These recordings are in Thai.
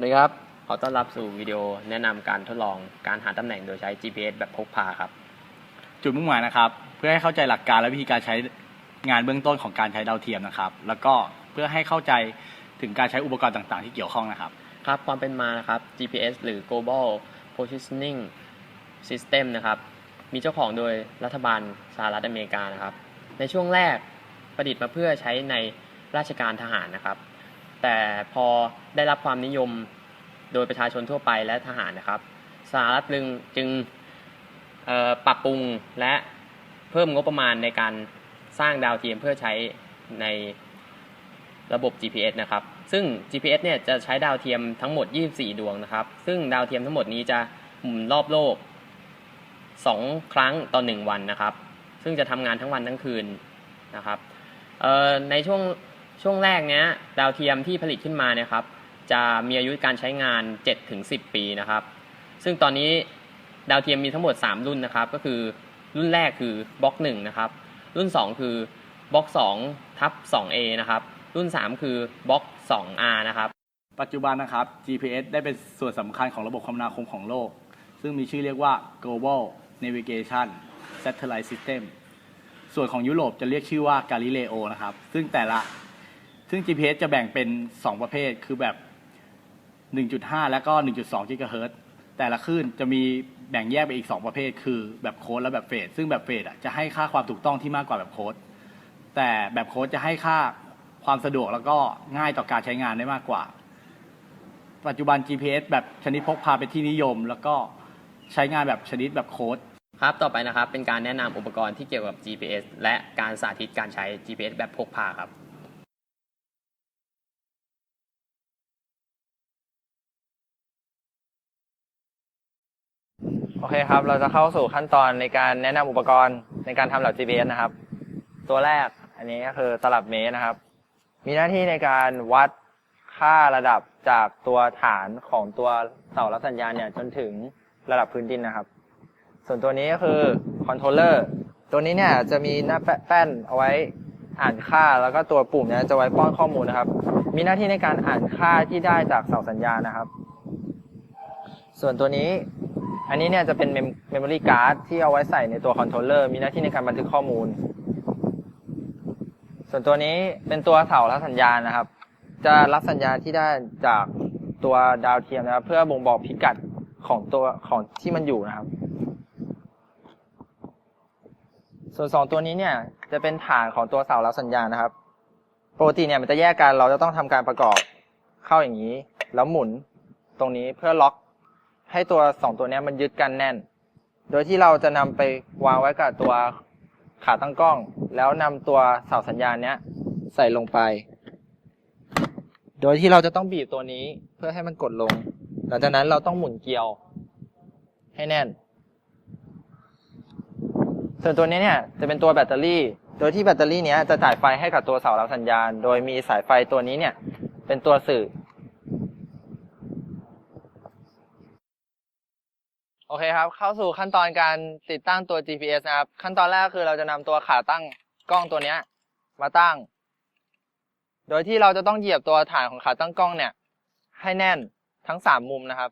สวัสดีครับ ขอต้อนรับสู่วิดีโอแนะนำการทดลองการหาตำแหน่งโดยใช้ GPS แบบพกพาครับ จุดมุ่งหมายนะครับ เพื่อให้เข้าใจหลักการและวิธีการใช้งานเบื้องต้นของการใช้ดาวเทียมนะครับ แล้วก็เพื่อให้เข้าใจถึงการใช้อุปกรณ์ต่างๆ ที่เกี่ยวข้องนะครับ ครับ ความเป็นมานะครับ GPS หรือ Global Positioning System นะครับ มีเจ้าของโดยรัฐบาลสหรัฐอเมริกานะครับ ในช่วงแรกประดิษฐ์มาเพื่อใช้ในราชการทหารนะครับแต่พอได้รับความนิยม โดยประชาชนทั่วไปและทหารนะครับสหรัฐจึงจึงปรับปรุงและเพิ่มงบประมาณในการสร้างดาวเทียมเพื่อใช้ในระบบ GPS นะครับ ซึ่ง GPS เนี่ยจะใช้ดาวเทียมทั้งหมด 24 ดวงนะครับ ซึ่งดาวเทียมทั้งหมดนี้จะหมุนรอบโลก 2 ครั้งต่อ 1 วันนะครับ ซึ่งจะทำงานทั้งวันทั้งคืนนะครับในช่วงช่วงแรกเนี้ยดาวเทียมที่ผลิตขึ้นมาเนี่ยครับ จะมีอายุการใช้งาน 7-10 ปีนะครับ ซึ่งตอนนี้ดาวเทียมมีทั้งหมด 3 รุ่นนะครับ ก็คือรุ่นแรกคือบล็อก1นะครับ รุ่น 2 คือบล็อก2ทับ 2A นะครับ รุ่น 3 คือบล็อก 2R นะครับ ปัจจุบันนะครับ GPS ได้เป็นส่วนสำคัญของระบบคมนาคมของโลก ซึ่งมีชื่อเรียกว่า Global Navigation Satellite System ส่วนของยุโรปจะเรียกชื่อว่า Galileo นะครับ ซึ่งแต่ละ ซึ่ง GPS จะแบ่งเป็น 2 ประเภท คือแบบ 1.5 และก็ 1.2 GHz แต่ละคลื่นจะมีแบ่งแยกไปอีก 2 ประเภท คือแบบโค้ดและแบบเฟสซึ่งแบบเฟสอะจะให้ค่าความถูกต้องที่มากกว่าแบบโค้ดแต่แบบโค้ดจะให้ค่าความสะดวกแล้วก็ง่ายต่อการใช้งานได้มากกว่า ปัจจุบัน GPS แบบชนิดพกพาเป็นที่นิยม แล้วก็ใช้งานแบบชนิดแบบโค้ดครับ ต่อไปนะครับ เป็นการแนะนำอุปกรณ์ที่เกี่ยวกับ GPS และการสาธิตการใช้ GPS แบบพกพาครับ โอเคครับ เราจะเข้าสู่ขั้นตอนในการแนะนำอุปกรณ์ในการทำหลัก GPS นะครับ ตัวแรกอันนี้ก็คือตลับเมตรนะครับ มีหน้าที่ในการวัดค่าระดับจากตัวฐานของตัวเสารับสัญญาณเนี่ยจนถึงระดับพื้นดินนะครับ ส่วนตัวนี้ก็คือคอนโทรลเลอร์ตัวนี้เนี่ยจะมีหน้าแป้นเอาไว้อ่านค่าแล้วก็ตัวปุ่มเนี่ยจะไว้ป้อนข้อมูลนะครับ มีหน้าที่ในการอ่านค่าที่ได้จากเสาสัญญาณนะครับ ส่วนตัวนี้ อันนี้เนี่ยจะเป็นเมมโมรี่การ์ดที่เอาไว้ใส่ในตัวคอนโทรลเลอร์มีหน้าที่ในการบันทึกข้อมูล ส่วนตัวนี้เป็นตัวเสารับสัญญาณนะครับ จะรับสัญญาณที่ได้จากตัวดาวเทียมนะครับ เพื่อบ่งบอกพิกัดของตัวของที่มันอยู่นะครับ ส่วนสองตัวนี้เนี่ยจะเป็นฐานของตัวเสารับสัญญาณนะครับปกติเนี่ยมันจะแยกกันเราจะต้องทำการประกอบเข้าอย่างนี้ แล้วหมุนตรงนี้เพื่อล็อก ให้ตัวสองตัวนี้มันยึดกันแน่น โดยที่เราจะนำไปวางไว้กับตัวขาตั้งกล้อง แล้วนำตัวเสาสัญญาณเนี้ยใส่ลงไป โดยที่เราจะต้องบีบตัวนี้เพื่อให้มันกดลง หลังจากนั้นเราต้องหมุนเกลียว ให้แน่น ส่วนตัวนี้เนี่ยจะเป็นตัวแบตเตอรี่ โดยที่แบตเตอรี่เนี้ยจะจ่ายไฟให้กับตัวเสารับสัญญาณ โดยมีสายไฟตัวนี้เนี่ยเป็นตัวสื่อ โอเคครับ เข้าสู่ขั้นตอนการติดตั้งตัว GPS นะครับ ขั้นตอนแรกคือเราจะนำตัวขาตั้งกล้องตัวเนี้ย มาตั้ง โดยที่เราจะต้องเหยียบตัวฐานของขาตั้งกล้องเนี่ย ให้แน่นทั้งสามมุมนะครับ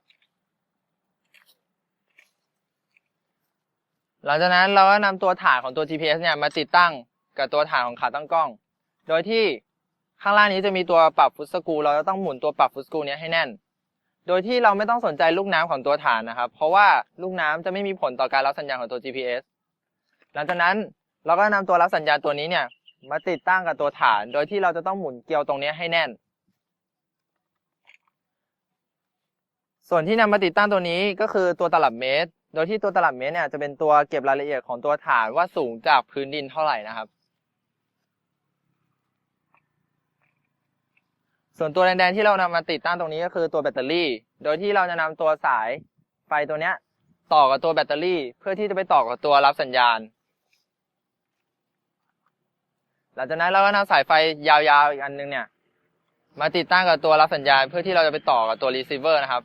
หลังจากนั้นเราก็นำตัวฐานของตัว GPS เนี่ยมาติดตั้งกับตัวฐานของขาตั้งกล้อง โดยที่ข้างล่างนี้จะมีตัวปรับฟุตสกูเราจะต้องหมุนตัวปรับฟุตสกูเนี้ยให้แน่น โดยที่เราไม่ต้องสนใจลูกน้ำของตัวฐานนะครับ เพราะว่าลูกน้ำจะไม่มีผลต่อการรับสัญญาณของตัว GPS หลังจากนั้นเราก็นำตัวรับสัญญาณตัวนี้เนี่ยมาติดตั้งกับตัวฐาน โดยที่เราจะต้องหมุนเกลียวตรงนี้ให้แน่น ส่วนที่นำมาติดตั้งตัวนี้ก็คือตัวตลับเมตร โดยที่ตัวตลับเมตรเนี่ยจะเป็นตัวเก็บรายละเอียดของตัวฐานว่าสูงจากพื้นดินเท่าไหร่นะครับ ส่วนตัวแดงๆที่เรานำมาติดตั้งตรงนี้ก็คือตัวแบตเตอรี่ โดยที่เราจะนำตัวสายไฟตัวเนี้ย ต่อกับตัวแบตเตอรี่ เพื่อที่จะไปต่อกับตัวรับสัญญาณ หลังจากนั้นเราก็นำสายไฟยาวๆอีกอันนึงเนี่ย มาติดตั้งกับตัวรับสัญญาณ เพื่อที่เราจะไปต่อกับตัวรีเซิเวอร์นะครับ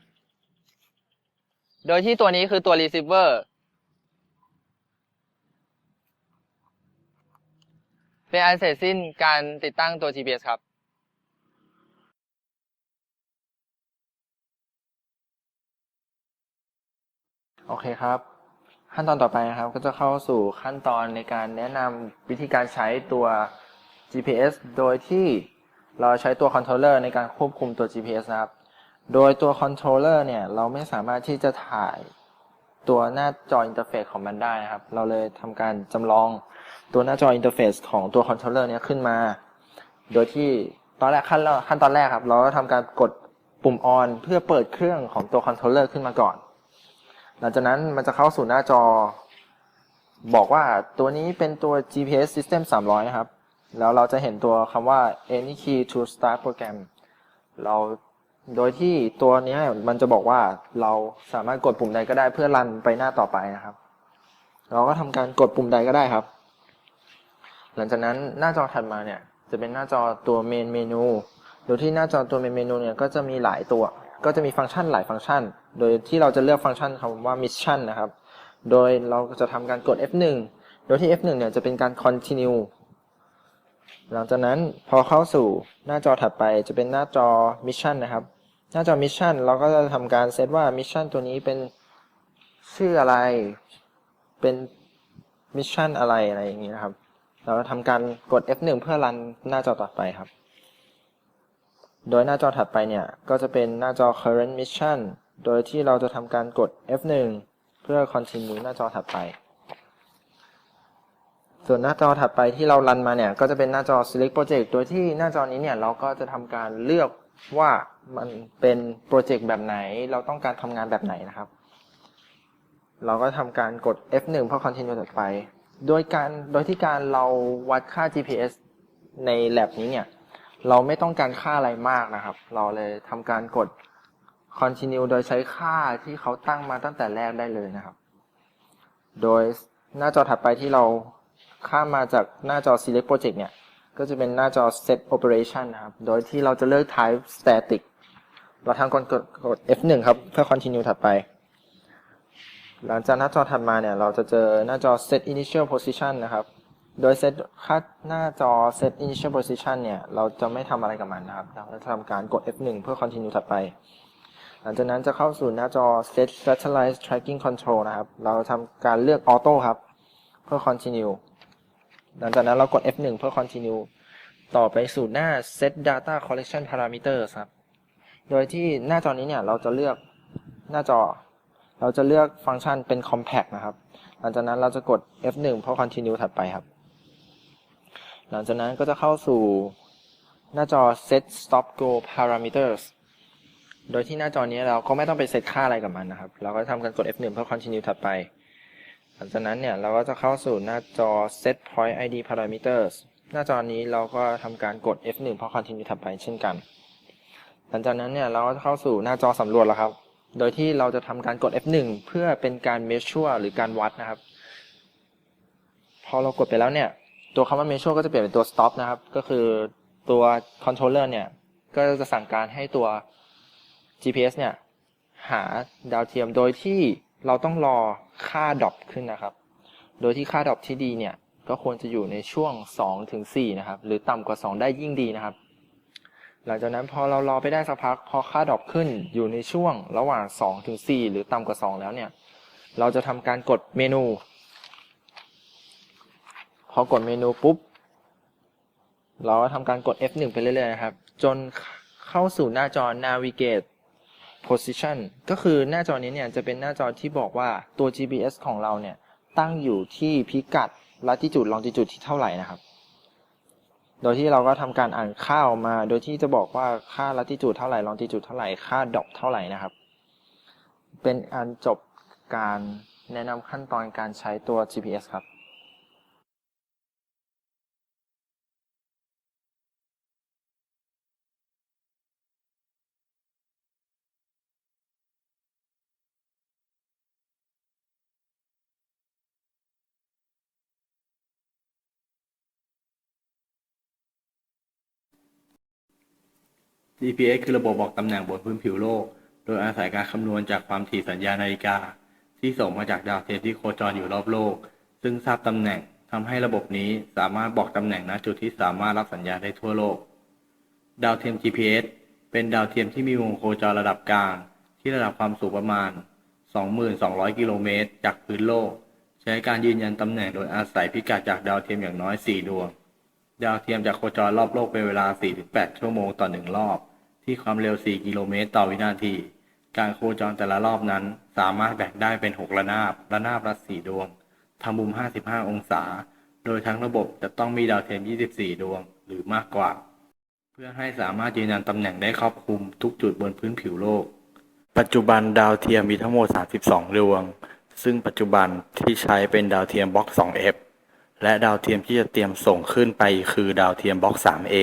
โดยที่ตัวนี้คือตัวรีเซิเวอร์เป็นอันเสร็จสิ้นการติดตั้งตัว GPS ครับ โอเคครับ ขั้นตอนต่อไปนะครับ ก็จะเข้าสู่ขั้นตอนในการแนะนำวิธีการใช้ตัว GPS โดยที่เราใช้ตัวคอนโทรลเลอร์ในการควบคุมตัว GPS นะครับ โดยตัวคอนโทรลเลอร์เนี่ยเราไม่สามารถที่จะถ่ายตัวหน้าจออินเทอร์เฟซของมันได้นะครับ เราเลยทำการจำลองตัวหน้าจออินเทอร์เฟซของตัวคอนโทรลเลอร์เนี่ยขึ้นมา โดยที่ตอนแรกขั้นแรกขั้นตอนแรกครับ เราก็ทำการกดปุ่ม on เพื่อเปิดเครื่องของตัวคอนโทรลเลอร์ขึ้นมาก่อน ลังจากนั้นมันจะเข้าสู่หน้าจอ บอกว่าตัวนี้เป็นตัว GPS System 300 นะครับ แล้วเราจะเห็นตัวคำว่า any key to start program เราโดยที่ตัวนี้มันจะบอกว่าเราสามารถกดปุ่มใดก็ได้เพื่อรันไปหน้าต่อไปนะครับ เราก็ทำการกดปุ่มใดก็ได้ครับ หลังจากนั้นหน้าจอถัดมาเนี่ยจะเป็นหน้าจอตัว main menu โดยที่หน้าจอตัว main menu เนี่ยก็จะมีหลายตัว ก็จะมีฟังก์ชันหลายฟังก์ชัน โดยที่เราจะเลือกฟังก์ชันคำว่า mission นะครับ โดยเราจะทำการกด F1 โดยที่ F1 เนี่ยจะเป็นการ continue หลังจากนั้นพอเข้าสู่หน้าจอถัดไปจะเป็นหน้าจอ mission นะครับ หน้าจอ mission เราก็จะทำการเซตว่า mission ตัวนี้เป็นชื่ออะไร เป็น mission อะไรอะไรอย่างนี้นะครับ เราจะทำการกด F1 เพื่อรันหน้าจอต่อไปครับ โดยหน้าจอถัดไปเนี่ยก็จะเป็นหน้าจอ current mission โดยที่เราจะทำการกด F1 เพื่อ continue หน้าจอถัดไป ส่วนหน้าจอถัดไปที่เรารันมาเนี่ยก็จะเป็นหน้าจอ select project โดยที่หน้าจอนี้เนี่ยเราก็จะทำการเลือกว่ามันเป็นโปรเจกต์แบบไหน เราต้องการทำงานแบบไหนนะครับ เราก็ทำการกด F1 เพื่อ continue ถัดไป โดยการโดยที่การเราวัดค่า GPS ใน lab นี้เนี่ย เราไม่ต้องการค่าอะไรมากนะครับ เราเลยทำการกด continue โดยใช้ค่าที่เขาตั้งมาตั้งแต่แรกได้เลยนะครับ โดยหน้าจอถัดไปที่เราข้ามมาจากหน้าจอ select project เนี่ย ก็จะเป็นหน้าจอ set operation นะครับ โดยที่เราจะเลือก type static เราทำกดกดกด F1 ครับ เพื่อ continue ถัดไป หลังจากหน้าจอถัดมาเนี่ย เราจะเจอหน้าจอ set initial position นะครับ โดย set ค่าหน้าจอ set initial position เนี่ย เราจะไม่ทำอะไรกับมันนะครับ เราจะทำการกด F1 เพื่อ continue ถัดไป หลังจากนั้นจะเข้าสู่หน้าจอ set satellite tracking control นะครับ เราทำการเลือก auto ครับ เพื่อ continue หลังจากนั้นเรากด F1 เพื่อ continue ต่อไปสู่หน้า set data collection parameters ครับ โดยที่หน้าจอนี้เนี่ย เราจะเลือกหน้าจอ เราจะเลือกฟังก์ชันเป็น compact นะครับ หลังจากนั้นเราจะกด F1 เพื่อ continue ถัดไปครับ หลังจากนั้นก็จะเข้าสู่หน้าจอ set stop go parameters โดยที่หน้าจอนี้เราก็ไม่ต้องไปเซตค่าอะไรกับมันนะครับ เราก็ทำการกด F1 เพื่อ continue ถัดไป หลังจากนั้นเนี่ยเราก็จะเข้าสู่หน้าจอ set point id parameters หน้าจอนี้เราก็ทำการกด F1 เพื่อ continue ถัดไปเช่นกัน หลังจากนั้นเนี่ยเราก็จะเข้าสู่หน้าจอสำรวจแล้วครับ โดยที่เราจะทำการกด F1 เพื่อเป็นการ measure หรือการวัดนะครับ พอเรากดไปแล้วเนี่ย ตัวคำว่า measure ก็จะเปลี่ยนเป็นตัว stop นะครับ ก็คือตัว controller เนี่ย ก็จะสั่งการให้ตัว GPS เนี่ย หาดาวเทียมโดยที่เราต้องรอค่าดรอปขึ้นนะครับ โดยที่ค่าดรอปที่ดีเนี่ย ก็ควรจะอยู่ในช่วง 2 ถึง 4 นะครับ หรือต่ำกว่า 2 ได้ยิ่งดีนะครับ หลังจากนั้นพอเรารอไปได้สักพัก พอค่าดรอปขึ้นอยู่ในช่วงระหว่าง 2 ถึง 4 หรือต่ำกว่า 2 แล้วเนี่ย เราจะทำการกดเมนู พอกดเมนูปุ๊บ เราก็ทำการกด F1 ไปเรื่อยๆนะครับ จนเข้าสู่หน้าจอ navigate position ก็คือหน้าจอนี้เนี่ยจะเป็นหน้าจอที่บอกว่าตัว GPS ของเราเนี่ย ตั้งอยู่ที่พิกัด latitude longitude ที่เท่าไหร่นะครับ โดยที่เราก็ทำการอ่านค่าออกมา โดยที่จะบอกว่าค่า latitude เท่าไหร่ longitude เท่าไหร่ ค่า dot เท่าไหร่นะครับ เป็นอันจบการแนะนำขั้นตอนการใช้ตัว GPS ครับ GPS คือระบบบอกตำแหน่งบนพื้นผิวโลก โดยอาศัยการคำนวณจากความถี่สัญญาณนาฬิกา ที่ส่งมาจากดาวเทียมที่โคจรอยู่รอบโลก ซึ่งทราบตำแหน่งทำให้ระบบนี้สามารถบอกตำแหน่งณจุดที่สามารถรับสัญญาณได้ทั่วโลก ดาวเทียม GPS เป็นดาวเทียมที่มีวงโคจรระดับกลาง ที่ระดับความสูงประมาณ 2,200 กิโลเมตร จากพื้นโลก ใช้การยืนยันตำแหน่งโดยอาศัยพิกัดจากดาวเทียมอย่างน้อย 4 ดวง ดาวเทียมจะโคจรรอบโลกเป็นเวลา 4-8 ชั่วโมงต่อหนึ่งรอบ ที่ความเร็ว 4 กิโลเมตรต่อวินาที การโคจรแต่ละรอบนั้น สามารถแบ่งได้เป็น 6 ระนาบ ระนาบละ4ดวงทำมุม 55 องศา โดยทั้งระบบจะต้องมีดาวเทียม 24 ดวงหรือมากกว่า เพื่อให้สามารถยืนยันตำแหน่งได้ครอบคลุมทุกจุดบนพื้นผิวโลก ปัจจุบันดาวเทียมมีทั้งหมด 32 ดวง ซึ่งปัจจุบันที่ใช้เป็นดาวเทียมบล็อก 2F และดาวเทียมที่จะเตรียมส่งขึ้นไปคือดาวเทียมบล็อก 3A